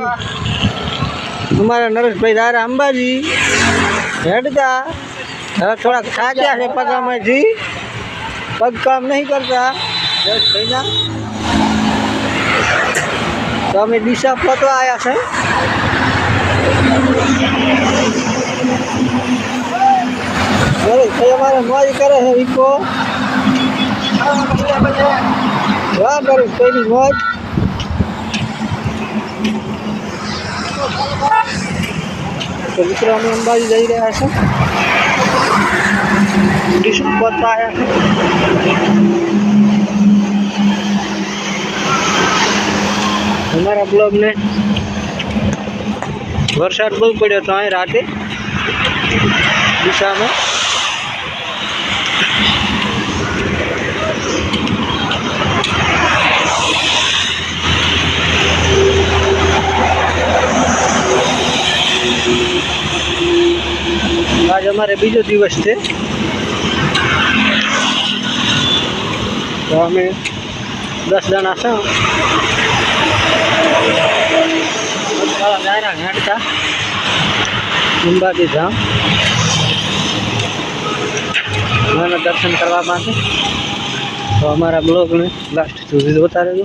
અમારા નરેશભાઈ દારા અંબાજી હેડતા હવે થોડાક થાક્યા છે પગામાંથી પગ કામ નહીં કરતા નરેશભાઈના તો અમે દિશા પતવા આવ્યા છે નરેશભાઈ અમારે મોજ કરે છે ઈકો વાહ નરેશભાઈની મોજ તો મિત્રો અમે અંબાજી જઈ રહ્યા છે સ્ટેશન પર છે અમારા બ્લોગને વરસાદ બહુ પડ્યો હતો અહીં રાતે દિશામાં आज हमारा બીજો દિવસ છે તો અમે 10 જણ આસા અમારા આરા હેડતાુંબા ગયા દર્શન કરવા પાછે તો અમારા બ્લોગ મે લાસ્ટ વિડીયો ઉતારેલો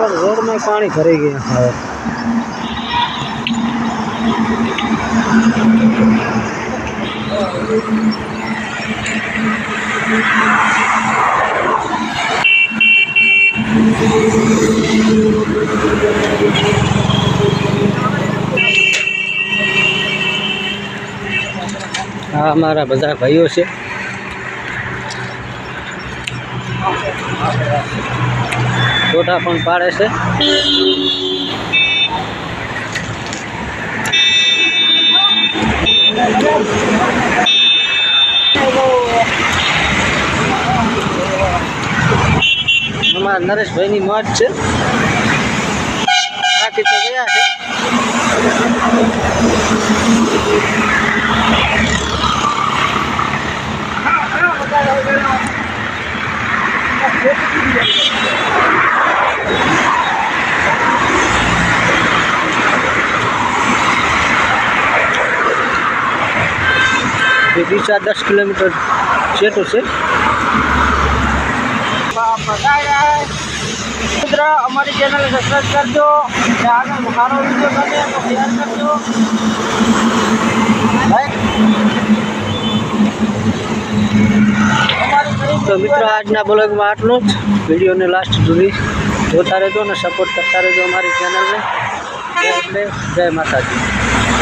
પણ રોડમાં પાણી ભરાઈ ગયા હવે આ અમારા બધા ભાઈઓ છે ફોટા પણ પાડે છે અમારા નરેશભાઈની મોજ છે બાકી તો ગયા છે विदिशा दस किलोमीटर क्षेत्र से મિત્ર અમારી ચેનલ સબસ્ક્રાઈબ કરજો આગળ સારો વિડીયો ગમે તો શેર કરજો તો મિત્રો આજના બ્લોગમાં આટલું જ વિડીયોને લાસ્ટ સુધી જોતા રહેજો અને સપોર્ટ કરતા રહેજો અમારી ચેનલને એટલે જય માતાજી